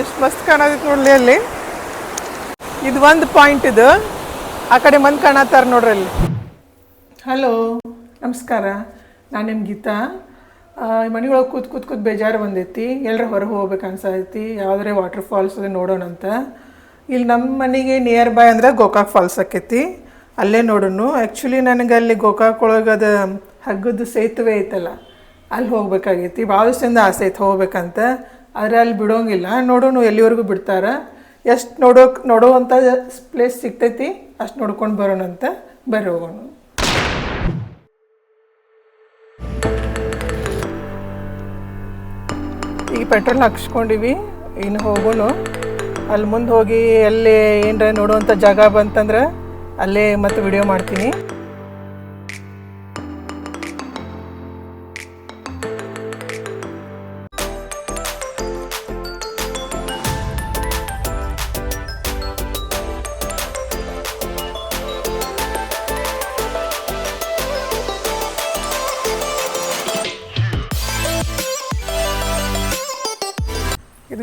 ಎಷ್ಟು ಮಸ್ತ್ ಕಾಣತೈತಿ ನೋಡ್ಲಿ ಅಲ್ಲಿ. ಇದು ಒಂದು ಪಾಯಿಂಟ್ ಇದು. ಆ ಕಡೆ ಮಂದಿ ಕಾಣತ್ತಾರ ನೋಡ್ರಿ ಅಲ್ಲಿ. ಹಲೋ ನಮಸ್ಕಾರ. ನಾನು ನಿಮ್ಮ ಗೀತಾ. ಮನೆಯೊಳಗೆ ಕೂತ್ ಕೂತ್ ಕೂತ್ ಬೇಜಾರು ಬಂದೈತಿ. ಎಲ್ಲರ ಹೊರಗೆ ಹೋಗ್ಬೇಕು ಅನ್ಸೈತಿ ಯಾವುದೇ ವಾಟರ್ ಫಾಲ್ಸ್ ಅದೇ ನೋಡೋಣ ಅಂತ. ಇಲ್ಲಿ ನಮ್ಮ ಮನೆಗೆ ನಿಯರ್ ಬೈ ಅಂದ್ರೆ ಗೋಕಾಕ್ ಫಾಲ್ಸ್ ಆಕೈತಿ. ಅಲ್ಲೇ ನೋಡೋಣ ಆ್ಯಕ್ಚುಲಿ ನನಗೆ ಅಲ್ಲಿ ಗೋಕಾಕ್ ಒಳಗೆ ಅದು ಹಗ್ಗದ ಸೇತುವೆ ಐತಲ್ಲ, ಅಲ್ಲಿ ಹೋಗ್ಬೇಕಾಗೈತಿ. ಭಾಳಷ್ಟು ಚಂದ ಆಸೆ ಐತೆ ಹೋಗ್ಬೇಕಂತ. ಆದರೆ ಅಲ್ಲಿ ಬಿಡೋಂಗಿಲ್ಲ ನೋಡೋಣ ಎಲ್ಲಿವರೆಗೂ ಬಿಡ್ತಾರೆ. ಎಷ್ಟು ನೋಡೋಕೆ ನೋಡೋವಂಥ ಪ್ಲೇಸ್ ಸಿಗ್ತೈತಿ, ಅಷ್ಟು ನೋಡ್ಕೊಂಡು ಬರೋಣ ಅಂತ ಬರ್ರಿ ಹೋಗೋಣ ಈಗ ಪೆಟ್ರೋಲ್ ಹಾಕ್ಸ್ಕೊಂಡಿವಿ, ಇನ್ನು ಹೋಗೋನು. ಅಲ್ಲಿ ಮುಂದೆ ಹೋಗಿ, ಅಲ್ಲಿ ಏನರ ನೋಡುವಂಥ ಜಾಗ ಬಂತಂದ್ರೆ, ಅಲ್ಲೇ ಮತ್ತೆ ವಿಡಿಯೋ ಮಾಡ್ತೀನಿ.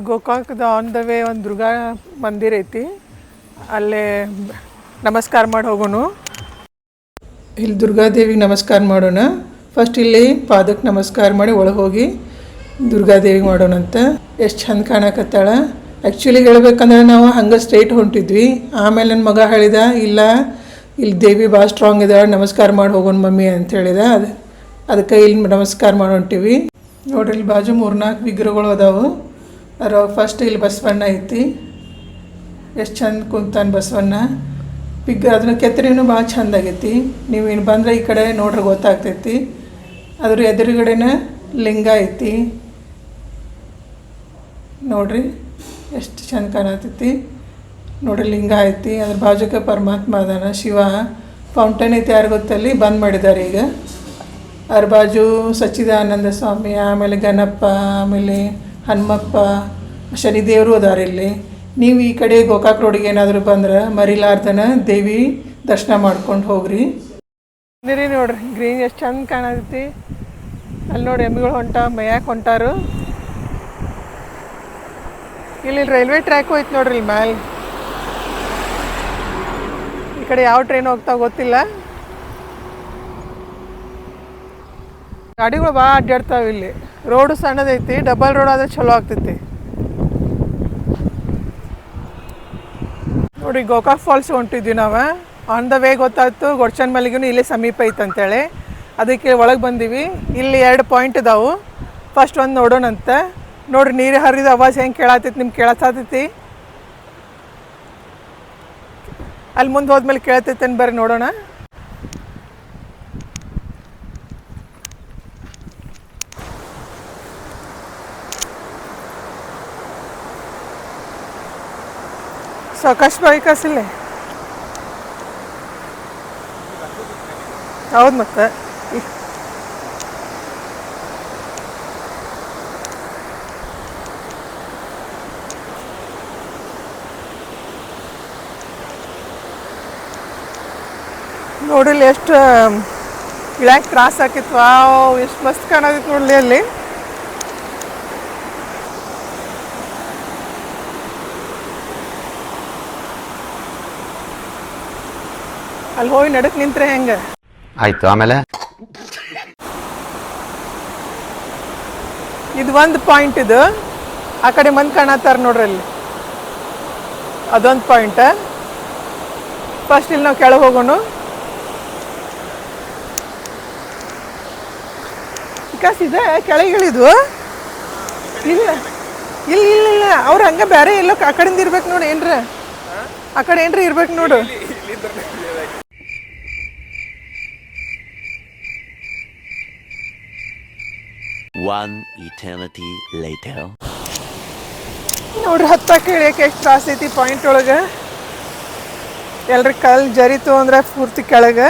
ಗೋಕಾಕ್ದ ಆನ್ ದ ವೇ ಒಂದು ದುರ್ಗಾ ಮಂದಿರ ಐತಿ. ಅಲ್ಲೇ ನಮಸ್ಕಾರ ಮಾಡಿ ಹೋಗೋಣ. ಇಲ್ಲಿ ದುರ್ಗಾದೇವಿಗೆ ನಮಸ್ಕಾರ ಮಾಡೋಣ. ಫಸ್ಟ್ ಇಲ್ಲಿ ಪಾದಕ್ಕೆ ನಮಸ್ಕಾರ ಮಾಡಿ ಒಳಗೆ ಹೋಗಿ ದುರ್ಗಾದೇವಿಗೆ ಮಾಡೋಣ ಅಂತ ಎಷ್ಟು ಚಂದ ಕಾಣಕತ್ತಾಳ. ಆ್ಯಕ್ಚುಲಿ ಹೇಳ್ಬೇಕಂದ್ರೆ ನಾವು ಹಂಗೆ ಸ್ಟ್ರೈಟ್ ಹೊಂಟಿದ್ವಿ. ಆಮೇಲೆ ನನ್ನ ಮಗ ಹೇಳಿದ, ಇಲ್ಲ, ಇಲ್ಲಿ ದೇವಿ ಭಾಳ ಸ್ಟ್ರಾಂಗ್ ಇದ್ದಾಳೆ ನಮಸ್ಕಾರ ಮಾಡಿ ಹೋಗೋಣ ಮಮ್ಮಿ ಅಂತ ಹೇಳಿದ. ಅದು ಅದಕ್ಕೆ ಇಲ್ಲಿ ನಮಸ್ಕಾರ ಮಾಡಿ ಹೊಂಟಿವಿ ನೋಡ್ರಿ, ಇಲ್ಲಿ ಬಾಜು ಮೂರ್ನಾಲ್ಕು ವಿಗ್ರಹಗಳು ಅದಾವು. ಅದ್ರ ಫಸ್ಟ್ ಇಲ್ಲಿ ಬಸವಣ್ಣ ಐತಿ. ಎಷ್ಟು ಚಂದ ಕುಂತಾನ ಬಸವಣ್ಣ. ಪಿಗ್ ಅದನ್ನ ಕೆತ್ತರಿನೂ ಭಾಳ ಚಂದ ಆಗೈತಿ. ನೀವು ಇನ್ನು ಬಂದರೆ ಈ ಕಡೆ ನೋಡ್ರಿ ಗೊತ್ತಾಗ್ತೈತಿ. ಅದ್ರ ಎದುರುಗಡೆನ ಲಿಂಗ ಐತಿ. ನೋಡ್ರಿ, ಎಷ್ಟು ಚಂದ ಕಾಣತೈತಿ. ನೋಡ್ರಿ ಲಿಂಗ ಐತಿ, ಅದ್ರ ಬಾಜುಕ ಪರಮಾತ್ಮ ಅದಾನ. ಶಿವ ಫೌಂಟೇನ್ ಐತಿ ಯಾರು ಗೊತ್ತಲ್ಲಿ ಬಂದ್ ಮಾಡಿದ್ದಾರೆ ಈಗ. ಅದ್ರ ಬಾಜು ಸಚ್ಚಿದಾನಂದ ಸ್ವಾಮಿ, ಆಮೇಲೆ ಗಣಪ್ಪ, ಆಮೇಲೆ ಹನುಮಪ್ಪ, ಶನಿದೇವರು ಅದಾರ ಇಲ್ಲಿ. ನೀವು ಈ ಕಡೆ ಗೋಕಾಕ್ ರೋಡಿಗೆ ಏನಾದರೂ ಬಂದ್ರೆ ಮರಿಲಾರ್ದನ ದೇವಿ ದರ್ಶನ ಮಾಡ್ಕೊಂಡು ಹೋಗ್ರಿ. ನೀರಿ ನೋಡ್ರಿ, ಗ್ರೀನ್ ಎಷ್ಟು ಚಂದ ಕಾಣತೈತಿ. ಅಲ್ಲಿ ನೋಡಿ ಎಮ್ಮಿಗಳು ಹೊಂಟ ಮೇಯಕ್ಕೆ ಹೊಂಟಾರು. ಇಲ್ಲಿ ರೈಲ್ವೆ ಟ್ರ್ಯಾಕ್ ಹೋಯ್ತು ನೋಡ್ರಿ ಇಲ್ಲಿ ಮ್ಯಾಲೆ. ಈ ಕಡೆ ಯಾವ ಟ್ರೈನ್ ಹೋಗ್ತಾ ಗೊತ್ತಿಲ್ಲ. ಗಾಡಿಗಳು ಭಾಳ ಅಡ್ಡಾಡ್ತಾವೆ ಇಲ್ಲಿ. ರೋಡು ಸಣ್ಣದೈತಿ ಡಬಲ್ ರೋಡ್ ಆದ್ರೆ ಚಲೋ ಆಗ್ತೈತಿ. ನೋಡಿ, ಗೋಕಾಕ್ ಫಾಲ್ಸ್ ಹೊಂಟಿದ್ವಿ ನಾವು. ಆನ್ ದ ವೇ ಗೊತ್ತಾಯ್ತು, ಗೊಡ್ಚನ್ ಮಲ್ಲಿಗೂ ಇಲ್ಲೇ ಸಮೀಪ ಐತೆ ಅಂತೇಳಿ. ಅದಕ್ಕೆ ಒಳಗೆ ಬಂದೀವಿ. ಇಲ್ಲಿ ಎರಡು ಪಾಯಿಂಟ್ ಇದಾವೆ. ಫಸ್ಟ್ ಒಂದು ನೋಡೋಣಂತೆ. ನೋಡ್ರಿ, ನೀರು ಹರಿದ ಅವಾಜ್ ಹೆಂಗೆ ಕೇಳತ್ತೈತಿ ನಿಮ್ಗೆ ಕೇಳತ್ತೈತಿ ಅಲ್ಲಿ ಮುಂದೆ ಹೋದ್ಮೇಲೆ ಕೇಳತೈತೇನು ಬರ್ರಿ ನೋಡೋಣ. ಸಾಕಷ್ಟು ಬೈಕಸಿಲ್ಲ ಹೌದು ಮತ್ತೆ. ಇ- ನೋಡಿಲ್ಲಿ ಎಷ್ಟು ಇಳ್ಯಾಕೆ ತ್ರಾಸ ಆಕಿತ್ತು ವಾವ್, ಎಷ್ಟು ಮಸ್ತ್ ಕಾಣದಿತ್ತು ನೋಡ್ಲಿ ಅಲ್ಲಿ. ಅಲ್ಲಿ ಹೋಗಿ ನಡಕ್ ನಿಂತ್ರೆ ಹೆಂಗ? ಆಯ್ತು ಆಮೇಲೆ? ಇದು ಒಂದು ಪಾಯಿಂಟ್ ಇದು. ಆ ಕಡೆ ಮಂದ್ ಕಾಣತ್ತಾರ ನೋಡ್ರಿ ಅಲ್ಲಿ. ಅದೊಂದು ಪಾಯಿಂಟ್ ಫಸ್ಟ್ ಇಲ್ಲಿ ನಾವು ಕೆಳಗೆ ಹೋಗೋಣ. ಬಿಕಾಸ್ ಇದೆ? ಕೆಳಗೆ ಇಳಿದು ಇಲ್ಲ. ಇಲ್ಲ ಇಲ್ಲ ಇಲ್ಲ. ಅವ್ರು ಹಂಗೆ ಬೇರೆ ಎಲ್ಲೋ ಆ ಕಡೆಯಿಂದ ಇರ್ಬೇಕು ನೋಡಿ ಏನ್ರ? ಆ ಕಡೆ ಏನ್ರ ಇರ್ಬೇಕು ನೋಡು. One eternity later. ನೋಡ್ರಿ ಹತ್ತಕ್ಕೆ ಇಳಿಯಕ್ಕೆ ಎಷ್ಟು ತ್ರಾಸ ಐತಿ ಪಾಯಿಂಟ್ ಒಳಗೆ? ಎಲ್ರಿ ಕಲ್ಲು ಜರಿತು ಅಂದ್ರೆ ಪೂರ್ತಿ ಕೆಳಗೆ.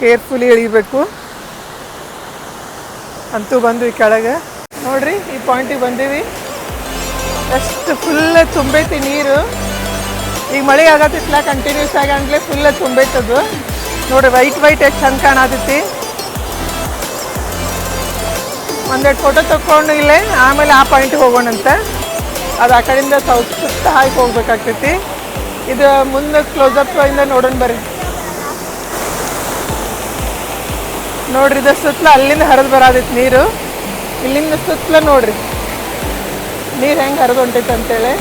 ಕೇರ್ಫುಲಿ ಇಳಿಬೇಕು ಅಂತೂ ಬಂದ್ವಿ ಕೆಳಗೆ. ನೋಡ್ರಿ, ಈ ಪಾಯಿಂಟಿಗೆ ಬಂದೀವಿ. ಎಷ್ಟು ಫುಲ್ ತುಂಬೈತಿ ನೀರು. ಈಗ ಮಳೆ ಆಗತ್ತಿತ್ತಲ್ಲ ಕಂಟಿನ್ಯೂಸ್ ಆಗಿ ಅಂದ್ಲೇ ಫುಲ್ ತುಂಬೈತದು. ನೋಡ್ರಿ ವೈಟ್ ವೈಟ್ ಎಷ್ಟು ಚಂದ ಕಾಣತೈತಿ. ಒಂದೆರಡು ಫೋಟೋ ತಕ್ಕೊಂಡು ಇಲ್ಲೇ, ಆಮೇಲೆ ಆ ಪಾಯಿಂಟಿಗೆ ಹೋಗೋಣಂತೆ. ಅದು ಆ ಕಡೆಯಿಂದ ಸೌತ್ ಸುತ್ತ ಹಾಕಿ ಹೋಗ್ಬೇಕಾಗ್ತೈತಿ. ಇದು ಮುಂದೆ ಕ್ಲೋಸಪ್ ಇಂದ ನೋಡೋಣ ಬರ್ರಿ. ನೋಡ್ರಿ, ಇದು ಸುತ್ತಲ ಅಲ್ಲಿಂದ ಹರಿದು ಬರೋದೈತಿ ನೀರು. ಇಲ್ಲಿಂದ ಸುತ್ತಲ ನೋಡ್ರಿ. ನೀರು ಹೆಂಗೆ ಹರಿದು ಹೊಂಟೈತೆ ಅಂತೇಳಿ.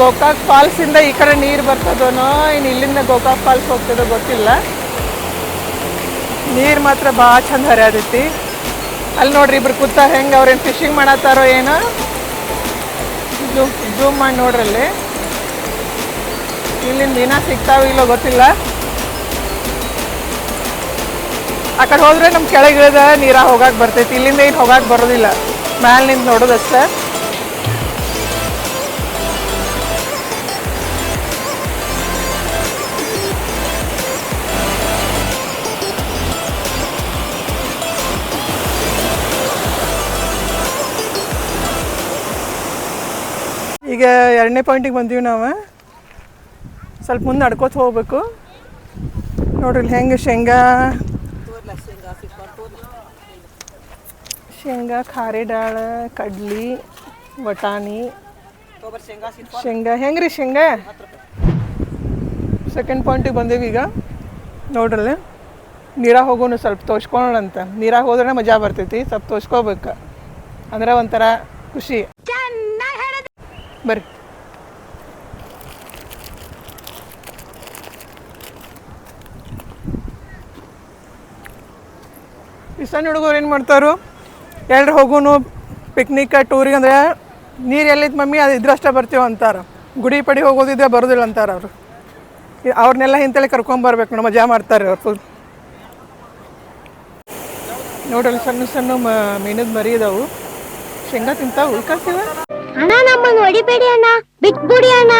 ಗೋಕಾಕ್ ಫಾಲ್ಸಿಂದ ಈ ಕಡೆ ನೀರು ಬರ್ತದೋನೋ ಇನ್ನು ಇಲ್ಲಿಂದ ಗೋಕಾಕ್ ಫಾಲ್ಸ್ ಹೋಗ್ತದೋ ಗೊತ್ತಿಲ್ಲ. ನೀರು ಮಾತ್ರ ಭಾಳ ಚಂದ ಹರಿಯಾದೈತಿ. ಅಲ್ಲಿ ನೋಡ್ರಿ ಇಬ್ರು ಕೂತ ಹೆಂಗೆ ಅವ್ರೇನು ಫಿಶಿಂಗ್ ಮಾಡತ್ತಾರೋ ಏನೋ. ಜೂಮ್ ಜೂಮ್ ಮಾಡಿ ನೋಡ್ರಿ ಅಲ್ಲಿ. ಇಲ್ಲಿಂದ ದಿನ ಸಿಗ್ತಾವ ಇಲ್ಲೋ ಗೊತ್ತಿಲ್ಲ. ಆ ಕಡೆ ಹೋದ್ರೆ ನಮ್ಮ ಕೆಳಗಿಳಿದ ನೀರಾಗ ಹೋಗಕ್ಕೆ ಬರ್ತೈತಿ, ಇಲ್ಲಿಂದ ಏನು ಹೋಗಕ್ಕೆ ಬರೋದಿಲ್ಲ. ಮ್ಯಾಲೆ ನಿಂತು ನೋಡೋದಷ್ಟೇ. ಈಗ ಎರಡನೇ ಪಾಯಿಂಟಿಗೆ ಬಂದೀವಿ ನಾವು. ಸ್ವಲ್ಪ ಮುಂದೆ ನಡ್ಕೋತ ಹೋಗ್ಬೇಕು. ನೋಡ್ರಿ ಹೆಂಗೆ ಶೇಂಗಾ. ಶೇಂಗಾ, ಖಾರೆ ಡಾಳ, ಕಡ್ಲಿ, ಬಟಾಣಿ. ಶೇಂಗಾ ಹೆಂಗ್ರಿ ಶೇಂಗಾ? ಸೆಕೆಂಡ್ ಪಾಯಿಂಟಿಗೆ ಬಂದೀವಿ ಈಗ. ನೋಡ್ರಲ್ಲ ನೀರಾಗ ಹೋಗೋಣ ಸ್ವಲ್ಪ ತೋಚ್ಕೊಳ್ಳೋಣ ಅಂತ ನೀರಾಗ ಹೋದ್ರೆ ಮಜಾ ಬರ್ತೈತಿ, ಸ್ವಲ್ಪ ತೋಚ್ಕೋಬೇಕು ಅಂದ್ರೆ ಒಂಥರ ಖುಷಿ. ಬರ್ರಿ. ಈ ಸಣ್ಣ ಹುಡುಗರು ಏನು ಮಾಡ್ತಾರೋ ಎಲ್ರು ಹೋಗೋನು ಪಿಕ್ನಿಕ್ ಟೂರಿಗೆ ಅಂದರೆ ನೀರು ಎಲ್ಲಿತ್ತು ಮಮ್ಮಿ, ಅದು ಇದ್ರಷ್ಟೇ ಬರ್ತೀವಿ ಅಂತಾರೆ. ಗುಡಿ ಪಡಿ ಹೋಗೋದಿದ್ರೆ ಬರೋದಿಲ್ಲ ಅಂತಾರೆ ಅವರು. ಅವ್ರನ್ನೆಲ್ಲ ಹಿಂತೇಳಿ ಕರ್ಕೊಂಬರ್ಬೇಕು ನೋಡಿ ಮಜಾ ಮಾಡ್ತಾರೆ ಅವ್ರು. ಫುಲ್ ನೋಡ್ರಿ ಸಣ್ಣ ಸಣ್ಣ ಮೀನದ ಮರಿ ಇದಾವು. ಶೇಂಗಾ ತಿಂತಾವು ಉಳ್ಕಾಡ್ತೀವ ಅಣ್ಣ, ನಮ್ಮನ್ನು ಹೊಡಿಬೇಡಿ ಅಣ್ಣ. ಬಿಟ್ಬಿಡಿ ಅಣ್ಣ.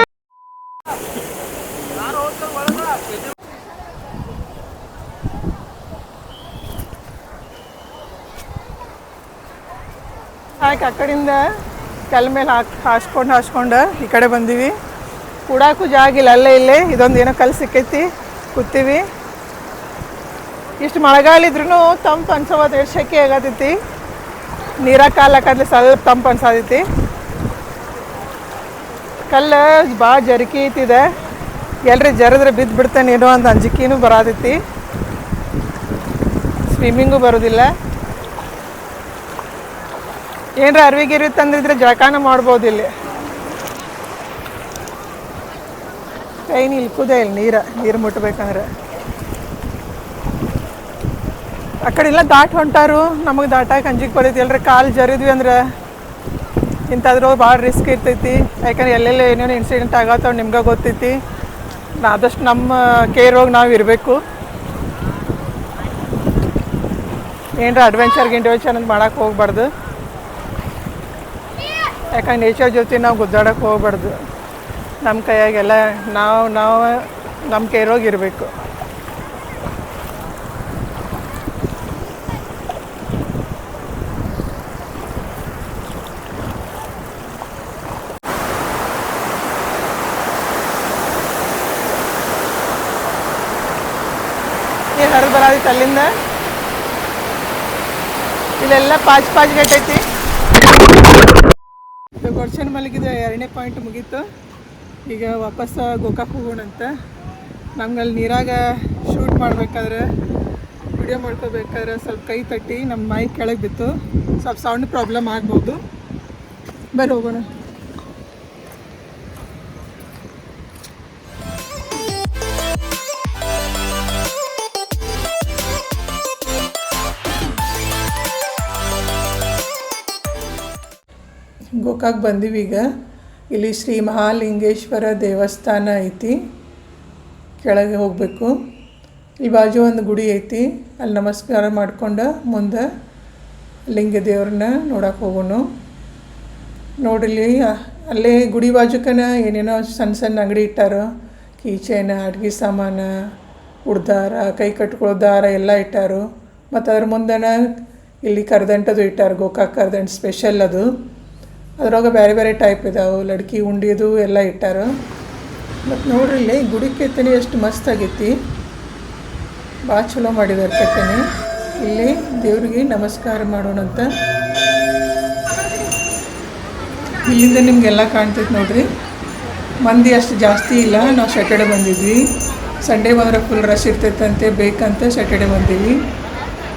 ಕಲ್ ಮೇಲೆ ಹಾಕ್ ಹಾಸ್ಕೊಂಡು ಹಾಸ್ಕೊಂಡು ಈ ಕಡೆ ಬಂದೀವಿ. ಕೂಡಾಕು ಜಾಗಿಲ್ಲ ಅಲ್ಲೇ ಇಲ್ಲೇ. ಇದೊಂದು ಏನೋ ಕಲ್ ಸಿಕ್ಕೈತಿ. ಕೂತೀವಿ. ಇಷ್ಟು ಮಳೆಗಾಲ ಇದ್ರೂ ತಂಪು ಅನ್ಸೋದು ಎಷ್ಟು ಶೆಕೆ ಆಗತೈತಿ. ನೀರಾಗ ಕಾಲು ಸ್ವಲ್ಪ ತಂಪು ಅನ್ಸಾತೈತಿ. ಕಲ್ಲು ಭಾಳ ಜರಕಿ ಐತಿದೆ. ಎಲ್ರಿ ಜರಿದ್ರೆ ಬಿದ್ದು ಬಿಡ್ತಾನೇನೋ ಅಂತ ಅಂಜಿಕೆನೂ ಬರತೈತಿ. ಸ್ವಿಮ್ಮಿಂಗು ಬರೋದಿಲ್ಲ. ಏನರ ಅರಿವಿಗಿರಿ ತಂದಿದ್ರೆ ಜಳಕಾನ ಮಾಡ್ಬೋದು ಇಲ್ಲಿ. ಕೈ ಇಲ್ಕುದೇ ಇಲ್ಲಿ ನೀರ, ನೀರು ಮುಟ್ಬೇಕಂದ್ರೆ. ಆ ಕಡೆ ಎಲ್ಲ ದಾಟ್ ಹೊಂಟಾರು, ನಮಗೆ ದಾಟಾಗಿ ಅಂಜಿಕೆ ಬರೈತಿ. ಅಲ್ರಿ ಕಾಲು ಜರಿದ್ವಿ ಅಂದ್ರೆ ಇಂಥದ್ರೂ ಭಾಳ ರಿಸ್ಕ್ ಇರ್ತೈತಿ. ಯಾಕಂದ್ರೆ ಎಲ್ಲೆಲ್ಲ ಏನೇನು ಇನ್ಸಿಡೆಂಟ್ ಆಗತ್ತವ ನಿಮ್ಗೆ ಗೊತ್ತೈತಿ. ಆದಷ್ಟು ನಮ್ಮ ಕೇರ್ ಹೋಗಿ ನಾವು ಇರಬೇಕು. ಏನರ ಅಡ್ವೆಂಚರ್ ಗಿಂಡ್ವೆಂಚರ್ ಅಂತ ಮಾಡಕ್ಕೆ ಹೋಗ್ಬಾರ್ದು. ಯಾಕಂದ್ರೆ ನೇಚರ್ ಜೊತೆ ನಾವು ಗುದ್ದಾಡಕ್ಕೆ ಹೋಗ್ಬಾರ್ದು. ನಮ್ಮ ಕೈಯಾಗೆಲ್ಲ ನಾವು ನಾವು ನಮ್ಮ ಕೇರೋಗಿ ಇರಬೇಕು. ಏನು ಬರೋದಿತ್ತು ಅಲ್ಲಿಂದ? ಇಲ್ಲೆಲ್ಲ ಪಾಚ್ ಪಾಚ್ ಗೇಟ್ ಐತಿ. ಇದು ಗೊಡ್ಸನ್ ಮಲಗಿದ ಎರಡನೇ ಪಾಯಿಂಟ್ ಮುಗೀತು. ಈಗ ವಾಪಸ್ ಗೋಕಾಕ್ ಹೋಗೋಣಂತ ನಮ್ಗೆ ಅಲ್ಲಿ ನೀರಾಗ ಶೂಟ್ ಮಾಡ್ಬೇಕಾದ್ರೆ, ವಿಡಿಯೋ ಮಾಡ್ಕೋಬೇಕಾದ್ರೆ ಸ್ವಲ್ಪ ಕೈ ತಟ್ಟಿ ನಮ್ಮ ಮೈ ಕೆಳಗೆ ಬಿತ್ತು. ಸ್ವಲ್ಪ ಸೌಂಡ್ ಪ್ರಾಬ್ಲಮ್ ಆಗ್ಬೋದು. ಬರ್ರಿ ಹೋಗೋಣ. ಗೋಕಾಕ್ ಬಂದೀವಿ ಈಗ. ಇಲ್ಲಿ ಶ್ರೀ ಮಹಾಲಿಂಗೇಶ್ವರ ದೇವಸ್ಥಾನ ಐತಿ. ಕೆಳಗೆ ಹೋಗಬೇಕು. ಇಲ್ಲಿ ಬಾಜು ಒಂದು ಗುಡಿ ಐತಿ. ಅಲ್ಲಿ ನಮಸ್ಕಾರ ಮಾಡಿಕೊಂಡು ಮುಂದೆ ಲಿಂಗ ದೇವ್ರನ್ನ ನೋಡಕ್ಕೆ ಹೋಗೋಣ ನೋಡಿಲಿ ಅಲ್ಲೇ ಗುಡಿ ಬಾಜುಕನ ಏನೇನೋ ಸಣ್ಣ ಸಣ್ಣ ಅಂಗಡಿ ಇಟ್ಟಾರೋ, ಕೀಚೇನ, ಅಡ್ಗೆ ಸಾಮಾನ, ಉಡ್ದಾರ, ಕೈ ಕಟ್ಕೊಳ್ಳೋ ದಾರ ಎಲ್ಲ ಇಟ್ಟಾರು. ಮತ್ತು ಅದ್ರ ಮುಂದೆನ ಇಲ್ಲಿ ಕರ್ದಂಟದು ಇಟ್ಟಾರ, ಗೋಕಾಕ್ ಕರ್ದಂಟು ಸ್ಪೆಷಲ್ ಅದು. ಅದ್ರಾಗ ಬೇರೆ ಬೇರೆ ಟೈಪ್ ಇದಾವೆ. ಲಡ್ಕಿ, ಉಂಡಿದು ಎಲ್ಲ ಇಟ್ಟಾರ. ಮತ್ತು ನೋಡ್ರಿ ಇಲ್ಲಿ ಗುಡಿ ಕೆತ್ತನೆ ಎಷ್ಟು ಮಸ್ತ್ ಆಗೈತಿ. ಭಾಳ ಚಲೋ ಮಾಡಿದ್ದಾರೆ ಕೆತ್ತನೆ ಇಲ್ಲಿ ದೇವ್ರಿಗೆ ನಮಸ್ಕಾರ ಮಾಡೋಣಂತ ಇಲ್ಲಿಂದ ನಿಮಗೆಲ್ಲ ಕಾಣ್ತೈತೆ ನೋಡ್ರಿ. ಮಂದಿ ಅಷ್ಟು ಜಾಸ್ತಿ ಇಲ್ಲ. ನಾವು ಸ್ಯಾಟರ್ಡೆ ಬಂದಿದ್ವಿ. ಸಂಡೇ ಬಂದ್ರೆ ಫುಲ್ ರಶ್ ಇರ್ತೈತಂತೆ, ಬೇಕಂತ ಸ್ಯಾಟರ್ಡೆ ಬಂದೀವಿ.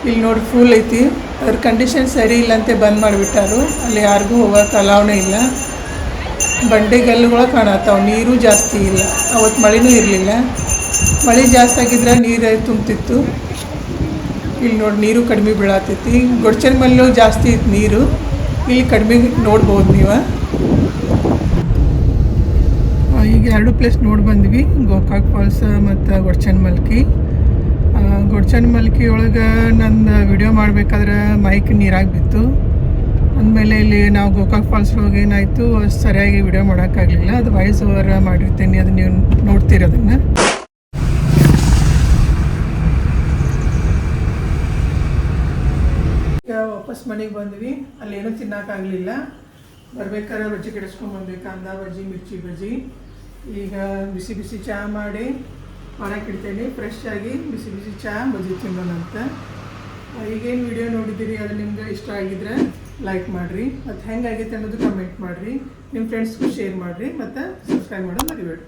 ಇಲ್ಲಿ ನೋಡಿ ಫುಲ್ ಐತಿ. ಅದ್ರ ಕಂಡೀಷನ್ ಸರಿ ಇಲ್ಲ ಅಂತ ಬಂದ್ ಮಾಡಿಬಿಟ್ಟಾರು. ಅಲ್ಲಿ ಯಾರಿಗೂ ಹೋಗೋಕೆ ಅಲಾವಣೆ ಇಲ್ಲ. ಬಂಡೆಗಲ್ಲುಗಳು ಕಾಣತ್ತಾವ. ನೀರು ಜಾಸ್ತಿ ಇಲ್ಲ. ಅವತ್ತು ಮಳೆನೂ ಇರಲಿಲ್ಲ. ಮಳೆ ಜಾಸ್ತಿ ಆಗಿದ್ರೆ ನೀರು ತುಂಬ್ತಿತ್ತು. ಇಲ್ಲಿ ನೋಡಿ ನೀರು ಕಡಿಮೆ ಬೀಳತ್ತೈತಿ ಗೊಡ್ಚನ ಮಲ್ಲೂ ಜಾಸ್ತಿ ಇತ್ತು ನೀರು. ಇಲ್ಲಿ ಕಡಿಮೆ ನೋಡ್ಬೋದು ನೀವು. ಈಗ ಎರಡು ಪ್ಲೇಸ್ ನೋಡಿ ಬಂದ್ವಿ. ಗೋಕಾಕ್ ಫಾಲ್ಸ್ ಮತ್ತು ಗೊಡ್ಚನ್ ಮಲ್ಕಿ ಗೊಡ್ಚನ್ ಮಲ್ಕಿ ಒಳಗೆ ನನ್ನ ವಿಡಿಯೋ ಮಾಡಬೇಕಾದ್ರೆ ಮೈಕ್ ನೀರಾಗಿ ಬಿತ್ತು. ಅಂದಮೇಲೆ ಇಲ್ಲಿ ನಾವು ಗೋಕಾಕ್ ಫಾಲ್ಸ್ ಒಳಗೆ ಏನಾಯಿತು ಸರಿಯಾಗಿ ವಿಡಿಯೋ ಮಾಡೋಕ್ಕಾಗಲಿಲ್ಲ. ಅದು ವಾಯ್ಸ್ ಓವರ್ ಮಾಡಿರ್ತೀನಿ, ಅದು ನೀವು ನೋಡ್ತಿರೋದನ್ನು ಈಗ ವಾಪಸ್ ಮನೆಗೆ ಬಂದ್ವಿ. ಅಲ್ಲಿ ಏನೂ ತಿನ್ನೋಕ್ಕಾಗಲಿಲ್ಲ. ಬರ್ಬೇಕಾದ್ರೆ ಬಜ್ಜಿ ಕೆಡಿಸ್ಕೊಂಡು ಬಂದ್ವಿ. ಬಜ್ಜಿ, ಮಿರ್ಚಿ ಬಜ್ಜಿ. ಈಗ ಬಿಸಿ ಬಿಸಿ ಚಹಾ ಮಾಡಿ ಇಡ್ತೇನೆ ಫ್ರೆಶ್ ಆಗಿ ಬಿಸಿ ಬಿಸಿ ಚಹಾ ಬಜ್ಜಿ ತಿನ್ನೋಣಂತ. ಈಗೇನು ವಿಡಿಯೋ ನೋಡಿದ್ದೀರಿ ಅದು ನಿಮ್ಗೆ ಇಷ್ಟ ಆಗಿದ್ರೆ ಲೈಕ್ ಮಾಡಿರಿ. ಮತ್ತು ಹೆಂಗಾಗೈತೆ ಅನ್ನೋದು ಕಮೆಂಟ್ ಮಾಡಿರಿ. ನಿಮ್ಮ ಫ್ರೆಂಡ್ಸ್ಗೂ ಶೇರ್ ಮಾಡಿರಿ, ಮತ್ತು ಸಬ್ಸ್ಕ್ರೈಬ್ ಮಾಡೋದು ಮರಿಬೇಡಿ